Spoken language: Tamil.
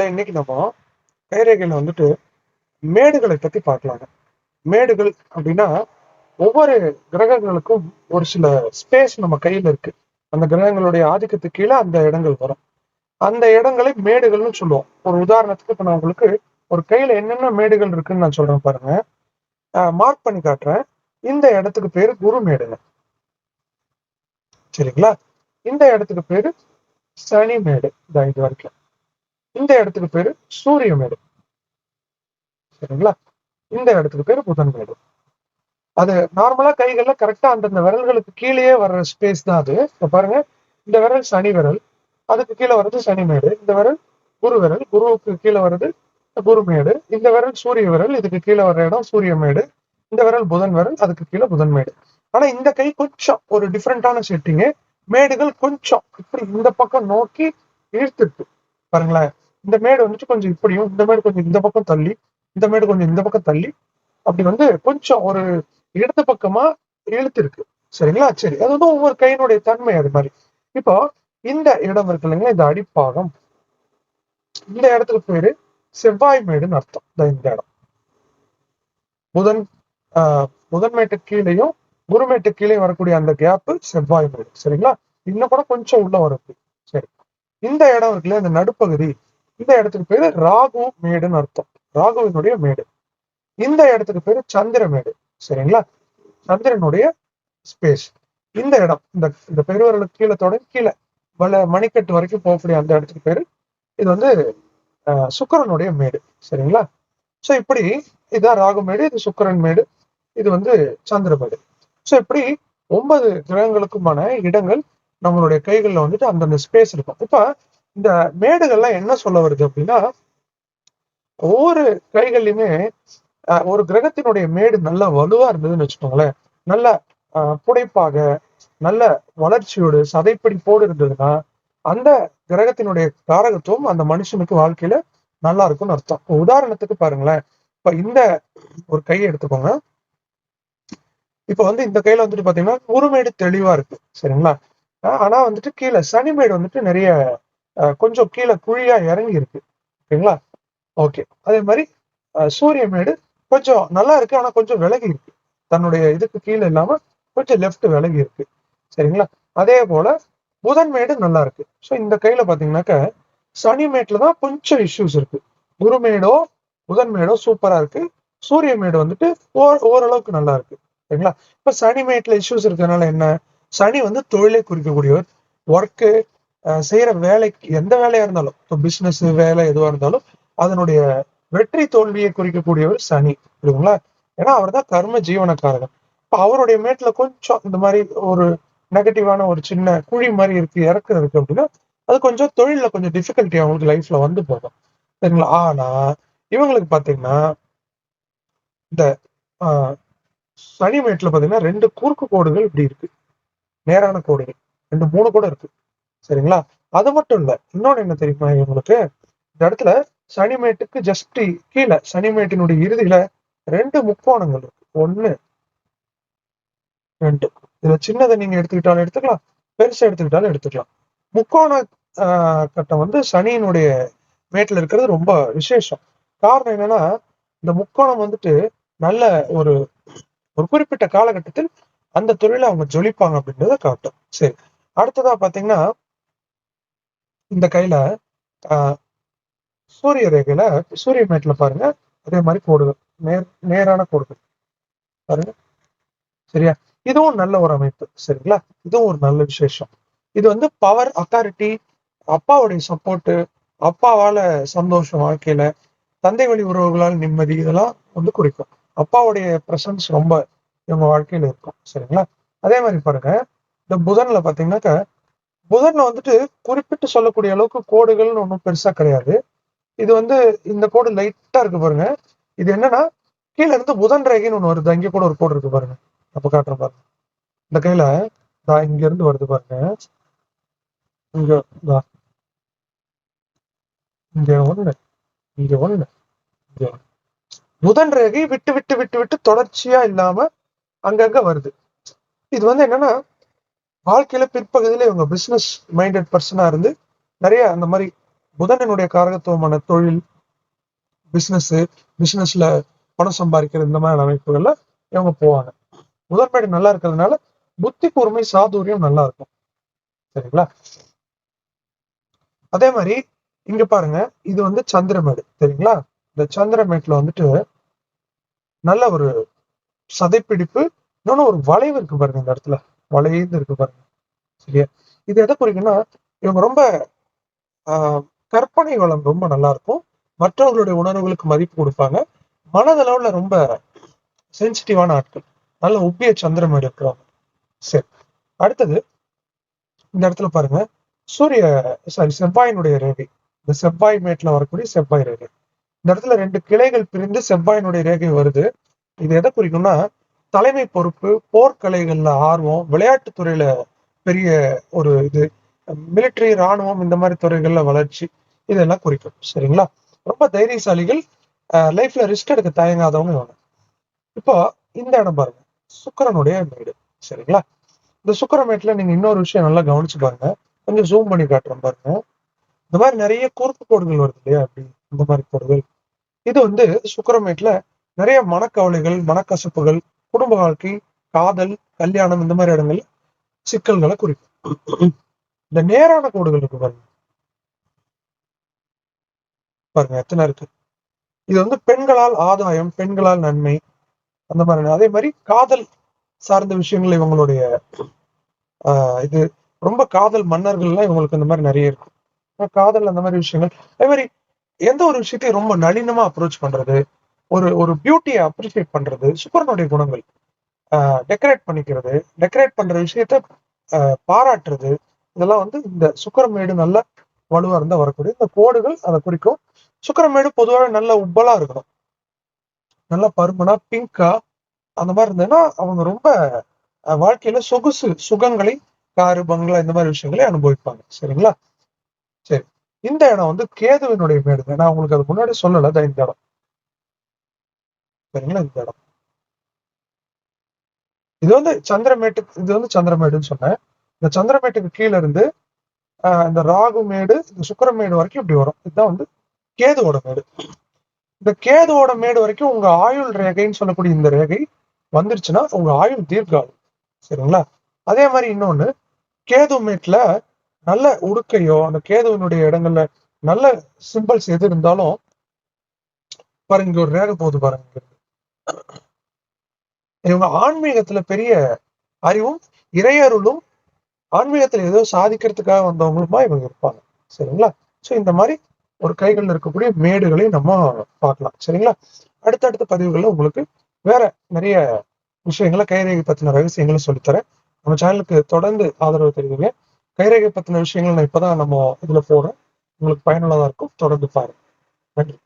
இன்னைக்கு நம்ம கைரேகையில் வந்துட்டு மேடுகளை பத்தி பார்க்கலாங்க. மேடுகள் அப்படின்னா ஒவ்வொரு கிரகங்களுக்கும் ஒரு சில ஸ்பேஸ் நம்ம கையில இருக்கு. அந்த கிரகங்களுடைய ஆதிக்கத்துக்கு கீழே அந்த இடங்கள் வரும். அந்த இடங்களை மேடுகள்னு சொல்லுவோம். ஒரு உதாரணத்துக்கு இப்போ நான் உங்களுக்கு ஒரு கையில என்னென்ன மேடுகள் இருக்குன்னு நான் சொல்றேன் பாருங்க. மார்க் பண்ணி காட்டுறேன். இந்த இடத்துக்கு பேரு குரு மேடுங்க. சரிங்களா? இந்த இடத்துக்கு பேரு சனி மேடு. இதான் இது வரைக்கும். இந்த இடத்துக்கு பேரு சூரிய மேடு. சரிங்களா? இந்த இடத்துக்கு பேரு புதன் மேடு. அது நார்மலா கைகள்ல கரெக்டா அந்தந்த விரல்களுக்கு கீழேயே வர்ற ஸ்பேஸ் தான் அது. இப்ப பாருங்க இந்த விரல் சனி விரல் அதுக்கு கீழே வர்றது சனி மேடு. இந்த விரல் குரு விரல் குருவுக்கு கீழே வர்றது குரு மேடு. இந்த விரல் சூரிய விரல் இதுக்கு கீழே வர்ற இடம் சூரிய மேடு. இந்த விரல் புதன் விரல் அதுக்கு கீழே புதன் மேடு. ஆனா இந்த கை கொஞ்சம் ஒரு டிஃப்ரெண்டான செட்டிங்கு மேடுகள் கொஞ்சம் இப்படி இந்த பக்கம் நோக்கி இழுத்துட்டு பாருங்களேன். இந்த மேடு வந்துட்டு கொஞ்சம் இப்படியும் இந்த மேடு கொஞ்சம் இந்த பக்கம் தள்ளி இந்த மேடு கொஞ்சம் இந்த பக்கம் தள்ளி அப்படி வந்து கொஞ்சம் ஒரு இடது பக்கமா இழுத்து இருக்கு சரிங்களா? சரி. அது வந்து ஒவ்வொரு கையினுடைய தன்மை அது மாதிரி. இப்போ இந்த இடம் இருக்கு இல்லைங்களா? இந்த அடிப்பாகம். இந்த இடத்துக்கு பேரு செவ்வாய் மேடுன்னு அர்த்தம். இந்த இடம். புதன் ஆஹ் புதன்மேட்டு கீழேயும் குருமேட்டு கீழே வரக்கூடிய அந்த கேப் செவ்வாய் மேடு. சரிங்களா? இன்னும் கூட கொஞ்சம் உள்ள வருது சரி. இந்த இடம் இருக்குல்ல இந்த நடுப்பகுதி. இந்த இடத்துக்கு பேரு ராகு மேடுன்னு அர்த்தம். ராகுவினுடைய மேடு. இந்த இடத்துக்கு பேரு சந்திர மேடு. சரிங்களா? சந்திரனுடைய ஸ்பேஸ் இந்த இடம் இந்த இந்த பெருவர்களுக்கு கீழே தொடங்கி கீழே வல மணிக்கட்டு வரைக்கும் போகக்கூடிய அந்த இடத்துக்கு பேரு இது வந்து சுக்கரனுடைய மேடு. சரிங்களா? சோ இப்படி இதான் ராகு மேடு இது சுக்கரன் மேடு இது வந்து சந்திர மேடு. சோ இப்படி ஒன்பது கிரகங்களுக்குமான இடங்கள் நம்மளுடைய கைகள்ல வந்துட்டு அந்தந்த ஸ்பேஸ் இருக்கும். இப்போ இந்த மேடுகள்லாம் என்ன சொல்ல வருது அப்படின்னா ஒவ்வொரு கைகள்லையுமே ஒரு கிரகத்தினுடைய மேடு நல்ல வலுவா இருந்ததுன்னு வச்சுக்கோங்களேன். நல்ல புடைப்பாக நல்ல வளர்ச்சியோடு சதைப்பிடிப்போடு இருந்ததுன்னா அந்த கிரகத்தினுடைய காரகத்துவம் அந்த மனுஷனுக்கு வாழ்க்கையில நல்லா இருக்கும்னு அர்த்தம். உதாரணத்துக்கு பாருங்களேன். இப்ப இந்த ஒரு கையை எடுத்துக்கோங்க. இப்ப வந்து இந்த கையில வந்துட்டு பாத்தீங்கன்னா குருமேடு தெளிவா இருக்கு. சரிங்களா? ஆனா வந்துட்டு கீழே சனிமேடு வந்துட்டு நிறைய கொஞ்சம் கீழே குழியா இறங்கி இருக்கு. ஓகேங்களா ஓகே அதே மாதிரி சூரிய மேடு கொஞ்சம் நல்லா இருக்கு ஆனா கொஞ்சம் விலகி இருக்கு. தன்னுடைய இதுக்கு கீழே இல்லாம கொஞ்சம் லெஃப்ட் விலகி இருக்கு. சரிங்களா? அதே போல புதன் மேடு நல்லா இருக்கு. ஸோ இந்த கையில பாத்தீங்கன்னாக்க சனி மேட்ல தான் கொஞ்சம் இஷ்யூஸ் இருக்கு. குரு மேடோ புதன் மேடோ சூப்பரா இருக்கு. சூரிய மேடு வந்துட்டு ஓரளவுக்கு நல்லா இருக்கு. சரிங்களா? இப்ப சனி மேட்ல இஷ்யூஸ் இருக்கிறதுனால என்ன? சனி வந்து தொழிலை குறிக்கக்கூடியவர். ஒர்க்கு செய்யற வேலைக்கு எந்த வேலையா இருந்தாலும் இப்போ பிசினஸ் வேலை எதுவா இருந்தாலும் அதனுடைய வெற்றி தோல்வியை குறிக்கக்கூடியவர் சனி புரியுங்களா ஏன்னா அவர் தான் கர்ம ஜீவனக்காரகம் இப்போ அவருடைய மேட்ல கொஞ்சம் இந்த மாதிரி ஒரு நெகட்டிவான ஒரு சின்ன குழி மாதிரி இருக்கு இறக்கம் இருக்கு அப்படின்னா அது கொஞ்சம் தொழில கொஞ்சம் டிஃபிகல்ட்டி அவங்களுக்கு லைஃப்ல வந்து போகும். சரிங்களா? ஆனா இவங்களுக்கு பாத்தீங்கன்னா இந்த சனி மேட்ல பாத்தீங்கன்னா ரெண்டு குறுக்கு கோடுகள் இப்படி இருக்கு. நேரான கோடுகள். ரெண்டு மூணு கூட இருக்கு. சரிங்களா? அது மட்டும் இல்ல இன்னொன்னு என்ன தெரியுமா இவங்களுக்கு? இந்த இடத்துல சனிமேட்டுக்கு ஜஸ்ட் கீழே சனிமேட்டினுடைய இறுதியில ரெண்டு முக்கோணங்கள் இருக்கு. ஒண்ணு ரெண்டு. இதுல சின்னதை நீங்க எடுத்துக்கிட்டாலும் எடுத்துக்கலாம் பெருசா எடுத்துக்கிட்டாலும் எடுத்துக்கலாம். முக்கோண கட்டம் வந்து சனியினுடைய மேட்டில் இருக்கிறது ரொம்ப விசேஷம். காரணம் என்னன்னா இந்த முக்கோணம் வந்துட்டு நல்ல ஒரு ஒரு குறிப்பிட்ட காலகட்டத்தில் அந்த தொழில அவங்க ஜொலிப்பாங்க அப்படின்றத காட்டும். சரி அடுத்ததா பாத்தீங்கன்னா இந்த கையில ஆஹ் சூரிய ரேகையில சூரிய மேட்ல பாருங்க அதே மாதிரி கோடுகள் நேர் நேரான கோடுகள். பாருங்க. சரியா? இதுவும் நல்ல ஒரு அமைப்பு சரிங்களா? இதுவும் ஒரு நல்ல விசேஷம். இது வந்து பவர் அத்தாரிட்டி அப்பாவுடைய சப்போர்ட்டு அப்பாவால சந்தோஷம் வாழ்க்கையில தந்தை வழி உறவுகளால் நிம்மதி இதெல்லாம் வந்து குறிக்கும். அப்பாவுடைய பிரசன்ஸ் ரொம்ப இவங்க வாழ்க்கையில இருக்கும் சரிங்களா? அதே மாதிரி பாருங்க இந்த புதன்ல பாத்தீங்கன்னாக்க புதன் வந்துட்டு குறிப்பிட்டு சொல்லக்கூடிய அளவுக்கு கோடுகள்னு ஒன்றும் பெருசா கிடையாது. இது வந்து இந்த கோடு லைட்டா இருக்கு பாருங்க. இது என்னன்னா கீழே இருந்து புதன் ரேகைன்னு ஒன்று வருது. அங்கே கூட ஒரு கோடு இருக்கு பாருங்க. அப்ப காட்டுறேன் பாருங்க. இந்த கையில இங்க இருந்து வருது பாருங்க. இங்க இங்க ஒண்ணு. இங்க ஒண்ணு. இங்க புதன் ரேகை விட்டு விட்டு விட்டு விட்டு தொடர்ச்சியா இல்லாம அங்கங்க வருது. இது வந்து என்னன்னா வாழ்க்கையில பிற்பகுதியில இவங்க பிசினஸ் மைண்டட் பர்சனா இருந்து நிறைய அந்த மாதிரி புதனினுடைய காரகத்துவமான தொழில் பிசினஸ் பிசினஸ்ல பணம் சம்பாதிக்கிறது இந்த மாதிரி அமைப்புகள்ல இவங்க போவாங்க. முதன்மேடு நல்லா இருக்கிறதுனால புத்தி கூர்மை சாதுரியம் நல்லா இருக்கும். சரிங்களா? அதே மாதிரி இங்க பாருங்க இது வந்து சந்திரமேடு. சரிங்களா? இந்த சந்திரமேட்ல வந்துட்டு நல்ல ஒரு சதைப்பிடிப்பு இன்னொன்னு ஒரு வளைவு இருக்கு பாருங்க இந்த இடத்துல. வளைந்து இருக்கு பாருங்க. சரியா? இது எதை குறிக்குன்னா இவங்க ரொம்ப ஆஹ் கற்பனை வளம் ரொம்ப நல்லா இருக்கும். மற்றவர்களுடைய உணர்வுகளுக்கு மதிப்பு கொடுப்பாங்க. மனதளவுல ரொம்ப சென்சிட்டிவான ஆட்கள். நல்ல உப்பிய சந்திரமேடு இருக்கிறவங்க. சரி. அடுத்தது இந்த இடத்துல பாருங்க. சூரிய சாரி செவ்வாயினுடைய ரேகை. இந்த செவ்வாய் மேட்ல வரக்கூடிய செவ்வாய் ரேகை. இந்த இடத்துல ரெண்டு கிளைகள் பிரிந்து செவ்வாயினுடைய ரேகை வருது. இது எதை குறிக்கும்னா தலைமை பொறுப்பு போர்க்கலைகள்ல ஆர்வம் விளையாட்டு துறையில பெரிய ஒரு இது மிலிட்டரி ராணுவம் இந்த மாதிரி துறைகள்ல வளர்ச்சி இதெல்லாம் குறிக்கும். சரிங்களா? ரொம்ப தைரியசாலிகள் லைஃப்ல ரிஸ்க் எடுக்க தயங்காதவங்க இவங்க. இப்போ இந்த இடம் பாருங்க. சுக்கரனுடைய மேடு சரிங்களா? இந்த சுக்கிரமேட்ல நீங்க இன்னொரு விஷயம் நல்லா கவனிச்சு பாருங்க. கொஞ்சம் ஜூம் பண்ணி காட்டுறோம் பாருங்க. இந்த மாதிரி நிறைய குறுக்கு கோடுகள் வருது இல்லையா? அப்படி இந்த மாதிரி கோடுகள். இது வந்து சுக்கரமேட்ல நிறைய மனக்கவலைகள் மனக்கசப்புகள் குடும்ப வாழ்க்கை காதல் கல்யாணம் இந்த மாதிரி இடங்கள்ல சிக்கல்களை குறிக்கும். இந்த நேரான கோடுகள் இருக்கு பாருங்க. பாருங்க எத்தனை இருக்கு? இது வந்து பெண்களால் ஆதாயம் பெண்களால் நன்மை அந்த மாதிரி. அதே மாதிரி காதல் சார்ந்த விஷயங்கள் இவங்களுடைய ஆஹ் இது ரொம்ப காதல் மன்னர்கள்லாம் இவங்களுக்கு இந்த மாதிரி நிறைய இருக்கும். காதல் அந்த மாதிரி விஷயங்கள். அதே மாதிரி எந்த ஒரு விஷயத்தையும் ரொம்ப நளினமா அப்ரோச் பண்றது ஒரு ஒரு பியூட்டியை அப்ரிஷியேட் பண்றது சுக்கரனுடைய குணங்கள். டெக்கரேட் பண்ணிக்கிறது டெக்கரேட் பண்ற விஷயத்த பாராட்டுறது இதெல்லாம் வந்து இந்த சுக்கரமேடு நல்ல வலுவா இருந்தா வரக்கூடிய இந்த கோடுகள் அதை குறிக்கும். சுக்கரமேடு பொதுவாக நல்ல உப்பலா இருக்கணும். நல்ல பருமனா பிங்கா அந்த மாதிரி இருந்ததுன்னா அவங்க ரொம்ப அஹ், வாழ்க்கையில சொகுசு சுகங்களை காரு பங்களா இந்த மாதிரி விஷயங்களை அனுபவிப்பாங்க. சரிங்களா? சரி. இந்த இடம் வந்து கேதுவினுடைய மேடு நான் உங்களுக்கு அது முன்னாடி சொல்லல இந்த இடம். பாருங்களா இந்த இடம். இது வந்து சந்திரமேட்டுக்கு இது வந்து சந்திரமேடுன்னு சொன்னேன். இந்த சந்திரமேட்டுக்கு கீழ இருந்து இந்த ராகு மேடு இந்த சுக்கிரமேடு வரைக்கும் இப்படி வரும். இதுதான் வந்து கேதுவோட மேடு. இந்த கேதுவோட மேடு வரைக்கும் உங்க ஆயுள் ரேகைன்னு சொல்லக்கூடிய இந்த ரேகை வந்துருச்சுன்னா உங்க ஆயுள் தீர்க்காகும் சரிங்களா? அதே மாதிரி இன்னொன்னு கேது மேட்ல நல்ல உடுக்கையோ அந்த கேதுவினுடைய இடங்கள்ல நல்ல சிம்பிள்ஸ் எது இருந்தாலும் பாருங்க ஒரு ரேகை போகுது பாருங்க இவங்க ஆன்மீகத்துல பெரிய அறிவும் இறையருளும் ஆன்மீகத்துல ஏதோ சாதிக்கிறதுக்காக வந்தவங்களுமா இவங்க இருப்பாங்க. சரிங்களா? சோ இந்த மாதிரி ஒரு கைகள்ல இருக்கக்கூடிய மேடுகளை நம்ம பார்க்கலாம். சரிங்களா? அடுத்தடுத்த பதிவுகள்ல உங்களுக்கு வேற நிறைய விஷயங்களை கைரேகை பத்தின ரகசியங்களை சொல்லித்தரேன். நம்ம சேனலுக்கு தொடர்ந்து ஆதரவு தெரிவிங்க. கைரேகை பத்தின விஷயங்கள் நான் இப்பதான் நம்ம இதுல போடுறேன். உங்களுக்கு பயனுள்ளதா இருக்கும். தொடர்ந்து பாருங்க. நன்றி.